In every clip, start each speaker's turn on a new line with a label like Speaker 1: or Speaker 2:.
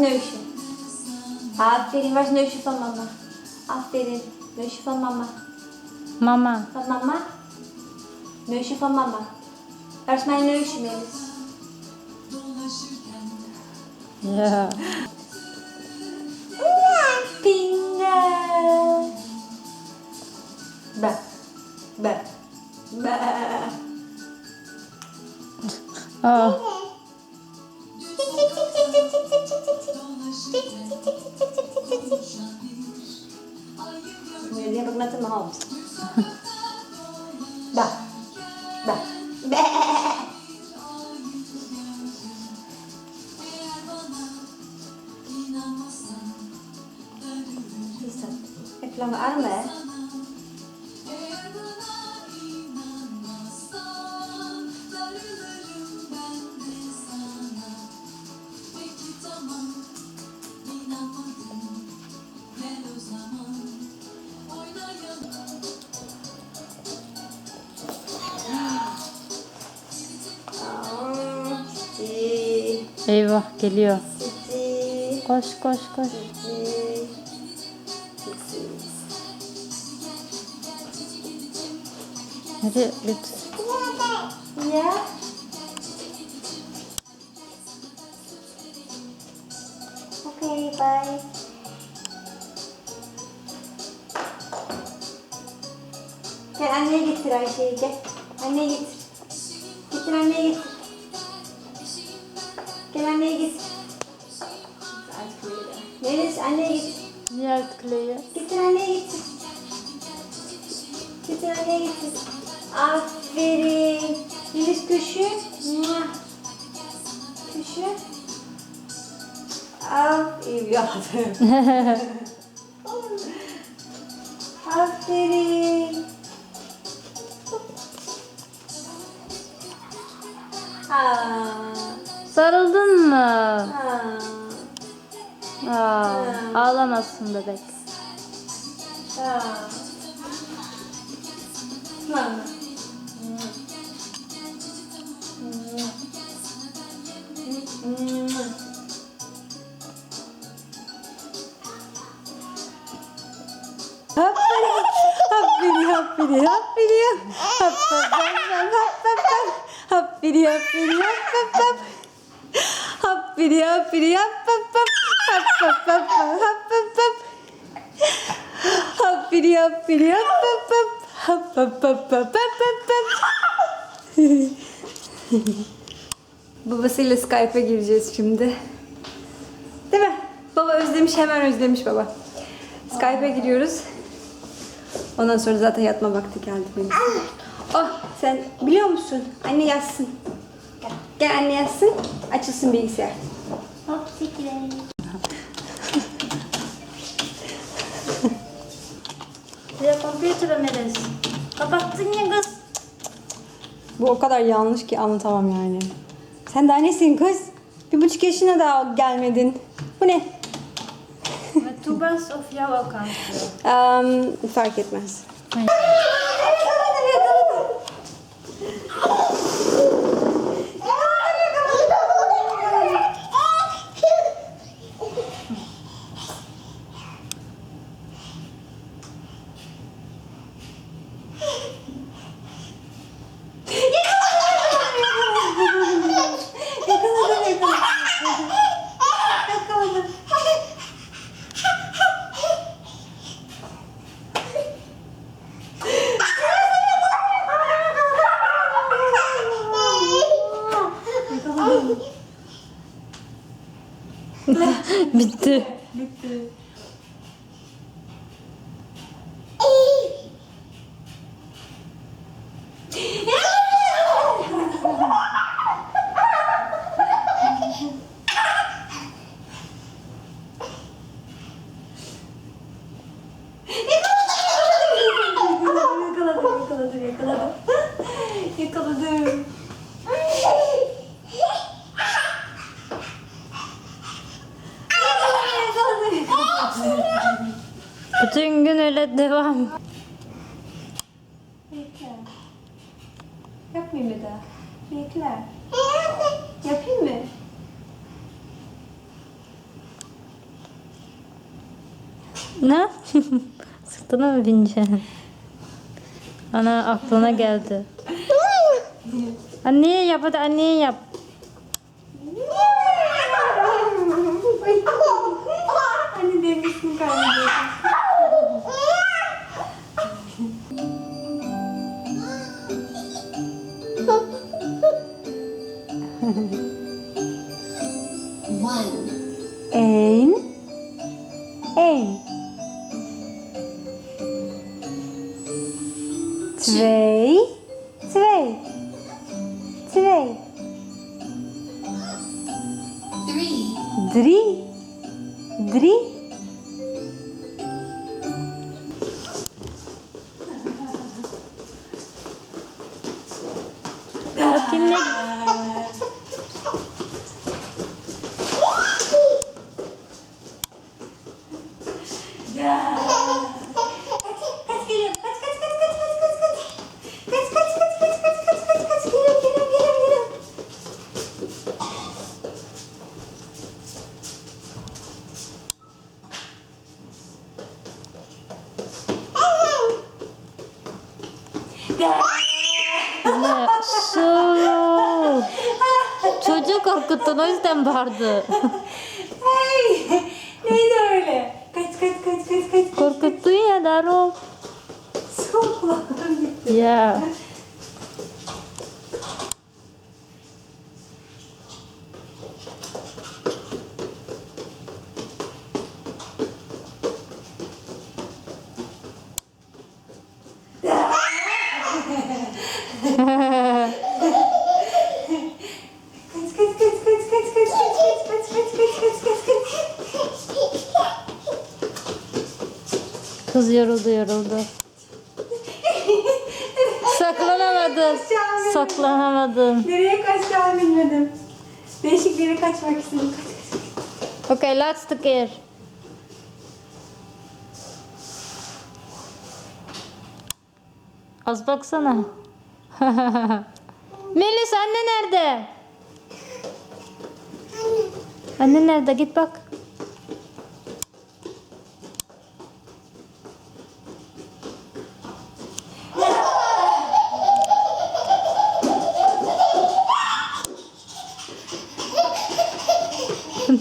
Speaker 1: Where's Nöşü? Aferin. Where's Nöşü for mama? Aferin. Nöşü for mama.
Speaker 2: Mama.
Speaker 1: For mama. Nöşü for mama. Where's my Nöşü Melis?
Speaker 2: Ya.
Speaker 1: Finger. Ba. Ba. Ba.
Speaker 2: Aa.
Speaker 1: Dia pernah tuh mau.
Speaker 2: Geliyor. Koş koş koş. Hadi lütfen.
Speaker 1: Ya. Okay, bye. Gel anneye getir Ayşe'yi gel. Anneye getir. Getir anneye getir. Gel anneye getir. Melis anneye getir.
Speaker 2: Niye artık Leya?
Speaker 1: Getir anneye getir. Getir anneye getir. Aferin. Melis köşü. Köşü. Aferin. Aferin. Aferin. Aa.
Speaker 2: Sarıldın mı?
Speaker 1: Aa.
Speaker 2: Aa, ağlamasın bebek.
Speaker 1: Aa. Mama. Aferin, aferin, aferin, aferin. Hop, hop, hop, hop, hop, hop. Aferin, aferin, hop, hop, hop. Aferin, hop, hop, hop. Hop, hop, hop, hop, hop, hop. Aferin, aferin, hop, hop, hop. Hop, hop, hop, hop, hop, hop, hop. Babasıyla Skype'a gireceğiz şimdi. Değil mi? Baba özlemiş, hemen özlemiş baba. Skype'a giriyoruz. Ondan sonra zaten yatma vakti geldi benim. Oh sen biliyor musun? Anne yazsın. Gel anne yazsın. Açılsın bilgisayar.
Speaker 3: Hop sikre. Ya kompüteri Melis. Kapattın ya kız.
Speaker 1: Bu o kadar yanlış ki anlatamam yani. Sen daha nesin kız? Bir buçuk yaşına daha gelmedin. Bu ne?
Speaker 3: Tubas of account? joh?
Speaker 1: Um, fark etmez.
Speaker 2: Bitti.
Speaker 1: yakaladım, yapmayayım mı daha? Bekle. Yapayım mı?
Speaker 2: Ne? Sırtına mı bineceksin? Ana aklına geldi. anne yap hadi anne yap.
Speaker 1: Twee, twee,
Speaker 4: twee.
Speaker 1: Drie, drie,
Speaker 2: drie. Ne? Su. Çocuğu korkuttun o yüzden bağırdı.
Speaker 1: Hey! Neydi öyle? Kaç kaç kaç kaç kaç.
Speaker 2: Korkuttun ya Daro.
Speaker 1: Son kulaklarım gitti.
Speaker 2: Ya. Kız yoruldu yoruldu. Saklanamadın. Saklanamadın.
Speaker 1: Nereye kaçacağımı bilmedim. Değişik bir yere kaçmak istedim. Kaç kaç.
Speaker 2: Okay, laatste keer. Az baksana. Melis anne nerede? Anne nerede? Git bak.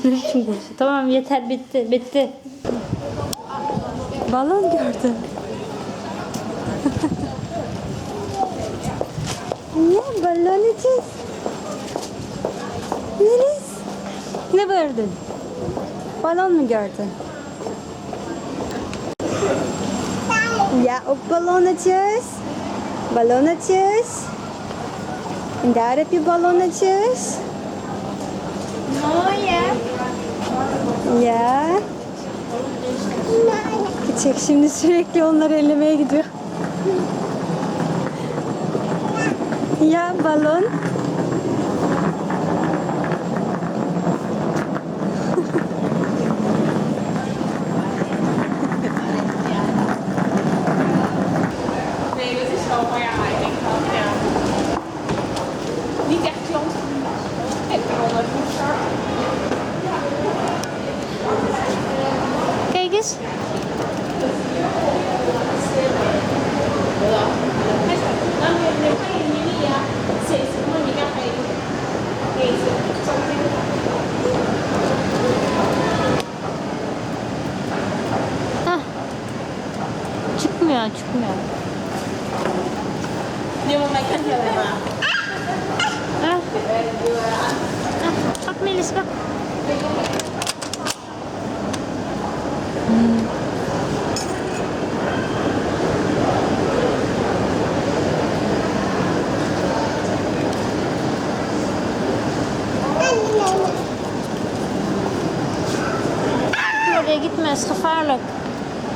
Speaker 2: Ne biçim konuşuyor? Tamam yeter bitti bitti.
Speaker 1: Balon gördüm. ne balon için? Melis. Ne gördün? Balon mu gördün? Ja, ook ballonnetjes. Ballonnetjes. En daar heb je ballonnetjes.
Speaker 3: Mooie.
Speaker 1: Ya. Çek şimdi sürekli onları ellemeye gidiyor. Ya balon.
Speaker 2: Oraya gitme, is gevaarlijk.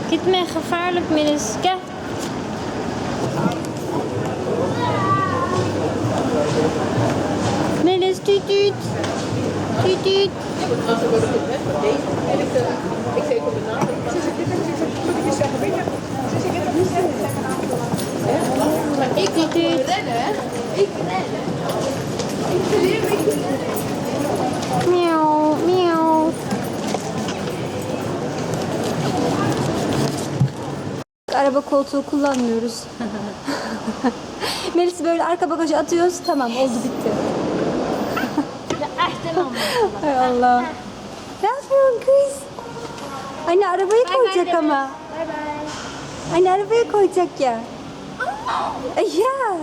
Speaker 2: Gitme, gevaarlijk Melis.
Speaker 1: Araba koltuğu kullanmıyoruz. Melis'i böyle arka bagaja atıyoruz. Tamam oldu bitti. Hay Allah. Ne yapıyorsun kız? Anne arabayı koyacak ama.
Speaker 2: Bay bay.
Speaker 1: Anne arabaya koyacak ya. Ya.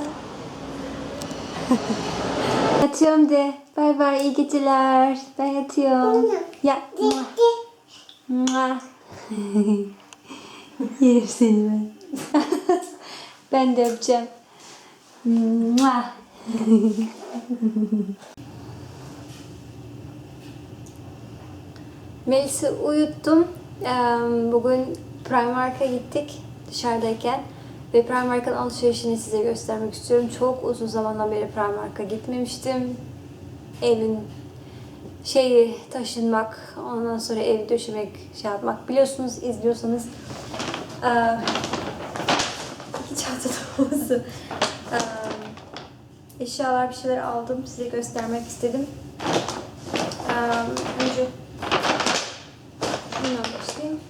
Speaker 1: yatıyorum de. Bay bay iyi geceler. Ben yatıyorum. Ya. Mua. Yerim seni ben. ben de öpeceğim. Melis'i uyuttum. Bugün Primark'a gittik dışarıdayken. Ve Primark'ın alışverişini size göstermek istiyorum. Çok uzun zamandan beri Primark'a gitmemiştim. Evin şeyi taşınmak, ondan sonra ev döşemek, şey yapmak. Biliyorsunuz, izliyorsanız iki çanta dolusu eee, eşyalar bir şeyler aldım. Size göstermek istedim. Eee, önce Şundan başlayayım.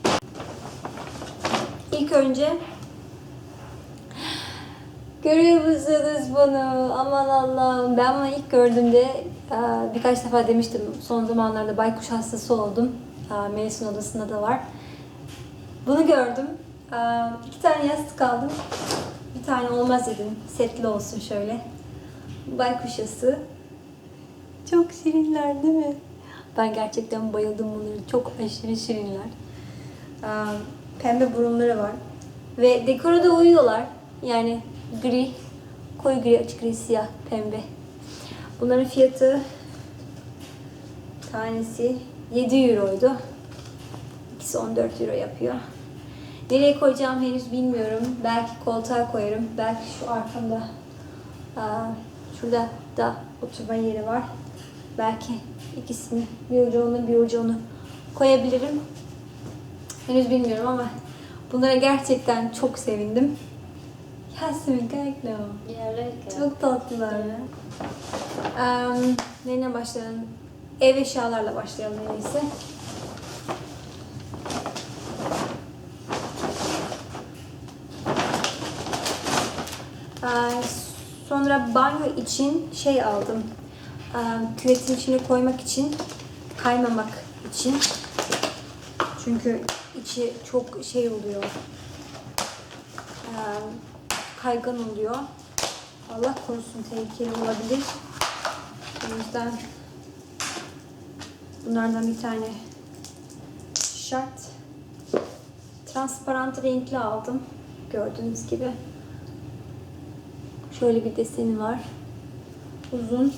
Speaker 1: İlk önce Görüyor musunuz bunu? Aman Allah'ım. Ben bunu ilk gördüğümde e, birkaç defa demiştim. Son zamanlarda baykuş hastası oldum. E, Melis'in odasında da var. Bunu gördüm. İki tane yastık aldım. Bir tane olmaz dedim. Setli olsun şöyle. Baykuş yastığı. Çok şirinler değil mi? Ben gerçekten bayıldım bunlara. Çok aşırı şirinler. Pembe burunları var. Ve dekora da uyuyorlar. Yani gri, koyu gri, açık gri, siyah, pembe. Bunların fiyatı tanesi 7 euroydu. İkisi 14 euro yapıyor. Nereye koyacağım henüz bilmiyorum. Belki koltuğa koyarım. Belki şu arkamda aa, şurada da oturma yeri var. Belki ikisini bir ucu onu bir ucu onu koyabilirim. Henüz bilmiyorum ama bunlara gerçekten çok sevindim. Yasemin Kayaklo. Çok tatlılar. Um, neyle başlayalım? Ev eşyalarla başlayalım en iyisi. Ee, Sonra banyo için şey aldım. Küvetin içine koymak için, kaymamak için. Çünkü içi çok şey oluyor. Kaygan oluyor. Allah korusun tehlikeli olabilir. O yüzden bunlardan bir tane şart. Transparant renkli aldım. Gördüğünüz gibi. Şöyle bir deseni var. Uzun.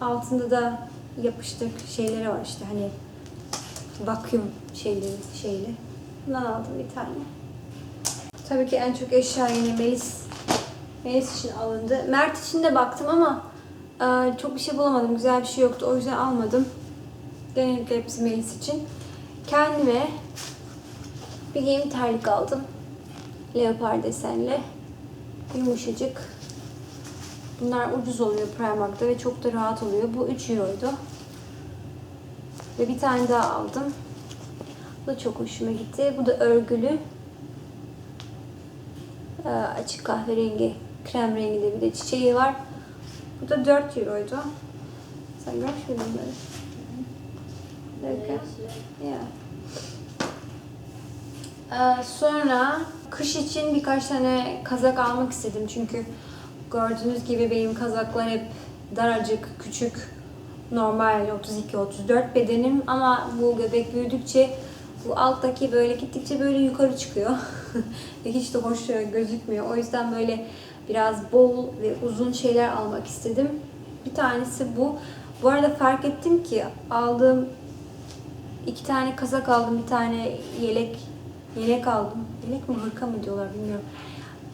Speaker 1: Altında da yapıştırık şeyleri var işte hani vakyum şeyleri şeyli. Bundan aldım bir tane. Tabii ki en çok eşya yine Melis. Melis için alındı. Mert için de baktım ama e, çok bir şey bulamadım. Güzel bir şey yoktu. O yüzden almadım. Genellikle hepsi Melis için. Kendime bir giyim terlik aldım. Leopar desenli. Yumuşacık. Bunlar ucuz oluyor Primark'ta ve çok da rahat oluyor. Bu 3 euroydu. Ve bir tane daha aldım. Bu da çok hoşuma gitti. Bu da örgülü. Ee, açık kahverengi, krem renginde bir de çiçeği var. Bu da 4 euroydu. Sen görmüş müydün bunları? Okay. Yeah. Ee, sonra kış için birkaç tane kazak almak istedim çünkü gördüğünüz gibi benim kazaklar hep daracık, küçük, normal 32-34 bedenim ama bu göbek büyüdükçe bu alttaki böyle gittikçe böyle yukarı çıkıyor ve hiç de hoş gözükmüyor. O yüzden böyle biraz bol ve uzun şeyler almak istedim. Bir tanesi bu. Bu arada fark ettim ki aldığım iki tane kazak aldım, bir tane yelek yelek aldım. Yelek mi hırka mı diyorlar bilmiyorum.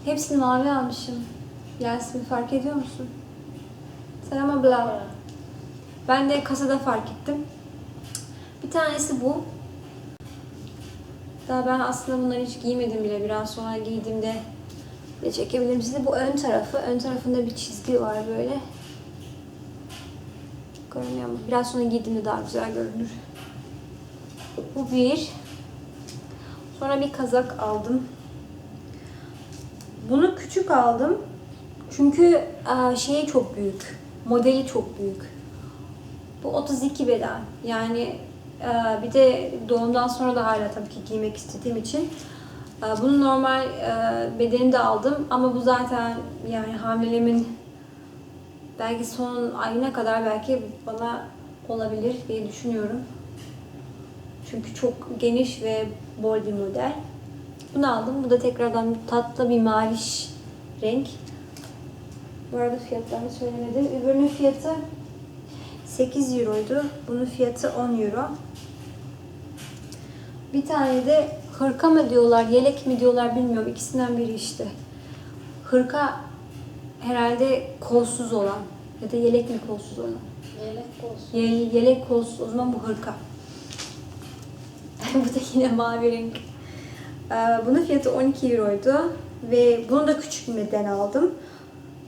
Speaker 1: Hepsini mavi almışım. Yasemin fark ediyor musun? Sen ama bla. Ben de kasada fark ettim. Bir tanesi bu. Daha ben aslında bunları hiç giymedim bile. Biraz sonra giydiğimde de çekebilirim size. Bu ön tarafı. Ön tarafında bir çizgi var böyle. Görünüyor mu? Biraz sonra giydiğimde daha güzel görünür. Bu bir. Sonra bir kazak aldım. Bunu küçük aldım. Çünkü e, şeyi çok büyük. Modeli çok büyük. Bu 32 beden. Yani e, bir de doğumdan sonra da hala tabii ki giymek istediğim için e, bunu normal e, bedeninde aldım ama bu zaten yani hamileliğimin belki son ayına kadar belki bana olabilir diye düşünüyorum. Çünkü çok geniş ve bol bir model. Bunu aldım. Bu da tekrardan tatlı bir maviş renk. Bu arada fiyatlarını söylemedim. Öbürünün fiyatı 8 euroydu. Bunun fiyatı 10 euro. Bir tane de hırka mı diyorlar, yelek mi diyorlar bilmiyorum. İkisinden biri işte. Hırka herhalde kolsuz olan ya da yelek mi kolsuz olan.
Speaker 2: Yelek olsun.
Speaker 1: Ye- yelek kolsuz o zaman bu hırka. bu da yine mavi renk. Ee, bunun fiyatı 12 euroydu ve bunu da küçük bir beden aldım.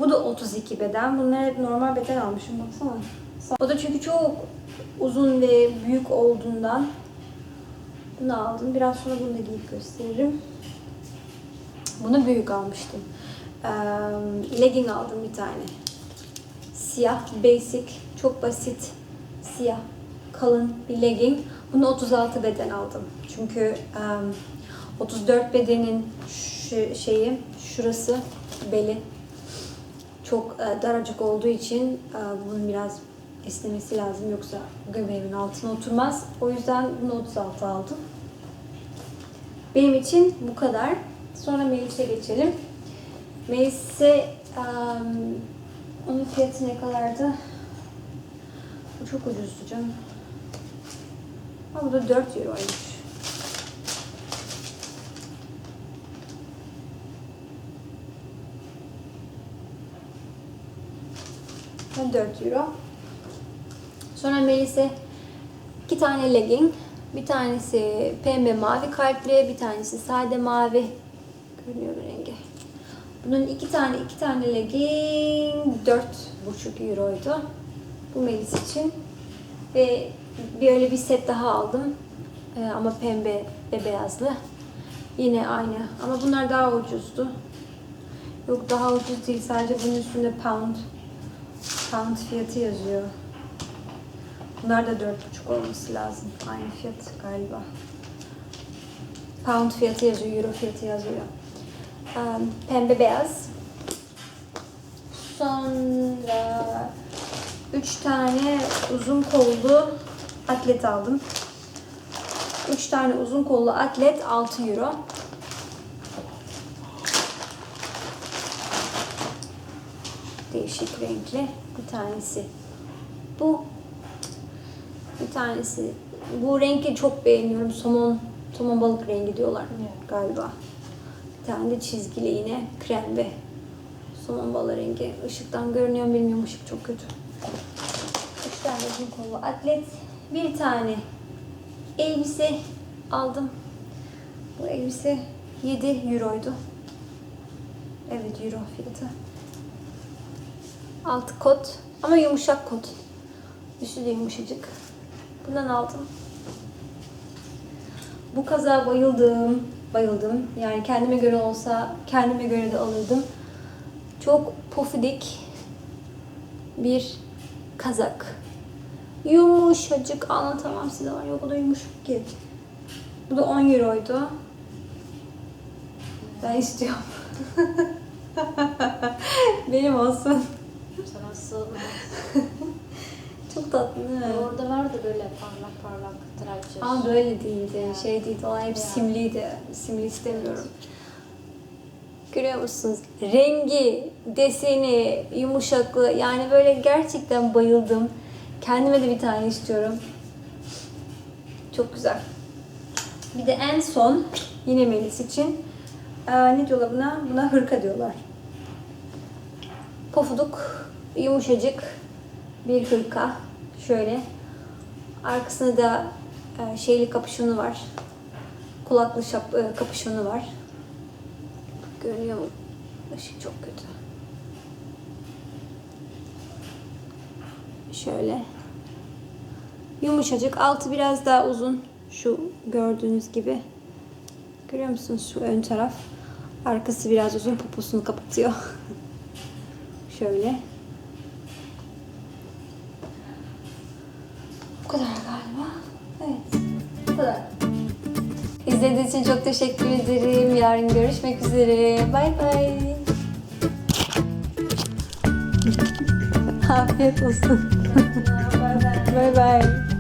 Speaker 1: Bu da 32 beden. Bunları hep normal beden almışım baksana. O da çünkü çok uzun ve büyük olduğundan bunu aldım. Biraz sonra bunu da giyip gösteririm. Bunu büyük almıştım. Ee, legging aldım bir tane. Siyah, basic, çok basit, siyah, kalın bir legging. Bunu 36 beden aldım. Çünkü em, 34 bedenin şu şeyi, şurası, beli çok daracık olduğu için bunun biraz esnemesi lazım. Yoksa göbeğimin altına oturmaz. O yüzden bunu 36 aldım. Benim için bu kadar. Sonra Melis'e geçelim. Melis'e em, onun fiyatı ne kadardı? Bu çok ucuzdu canım. Ha bu da 4 euroymuş. Ha, 4 euro. Sonra Melis'e iki tane legging. Bir tanesi pembe mavi kalpli, bir tanesi sade mavi. Görünüyor rengi? Bunun iki tane iki tane legging dört buçuk euroydu. Bu Melis için. Ve bir öyle bir set daha aldım. Ee, ama pembe ve beyazlı. Yine aynı. Ama bunlar daha ucuzdu. Yok daha ucuz değil. Sadece bunun üstünde pound. Pound fiyatı yazıyor. Bunlar da dört buçuk olması lazım. Aynı fiyat galiba. Pound fiyatı yazıyor, euro fiyatı yazıyor. Um, pembe beyaz. Sonra üç tane uzun kollu atlet aldım. Üç tane uzun kollu atlet 6 euro. Değişik renkli bir tanesi. Bu bir tanesi. Bu rengi çok beğeniyorum. Somon, somon balık rengi diyorlar galiba. Bir tane de çizgili yine krem ve somon balığı rengi. Işıktan görünüyor bilmiyorum. Işık çok kötü. Üç tane uzun kollu atlet. Bir tane elbise aldım. Bu elbise 7 euroydu. Evet euro fiyatı. Altı kot ama yumuşak kot. Üstü de yumuşacık. Bundan aldım. Bu kaza bayıldım. Bayıldım. Yani kendime göre olsa kendime göre de alırdım. Çok pofidik bir kazak. Yumuşacık anlatamam size var. Yok o da yumuşak ki. Bu da 10 euroydu. Ben istiyorum. Benim olsun.
Speaker 2: Sana sığmaz.
Speaker 1: Çok tatlı?
Speaker 2: Orada vardı böyle parlak parlak tıraş.
Speaker 1: Ama böyle değildi. Şey değildi. O hep simliydi. Simli istemiyorum. Görüyor musunuz? Rengi, deseni, yumuşaklığı yani böyle gerçekten bayıldım. Kendime de bir tane istiyorum. Çok güzel. Bir de en son yine Melis için eee, ne diyorlar buna? Buna hırka diyorlar. Pofuduk, yumuşacık bir hırka. Şöyle. Arkasında da e, şeyli kapüşonu var. Kulaklı şap, e, kapüşonu var. Görünüyor mu? Işık çok kötü. Şöyle. Yumuşacık. Altı biraz daha uzun. Şu gördüğünüz gibi. Görüyor musunuz şu ön taraf? Arkası biraz uzun poposunu kapatıyor. Şöyle. Bu kadar galiba. Evet. Bu kadar. İzlediğiniz için çok teşekkür ederim. Yarın görüşmek üzere. Bay bay. Afiyet olsun. bay bay.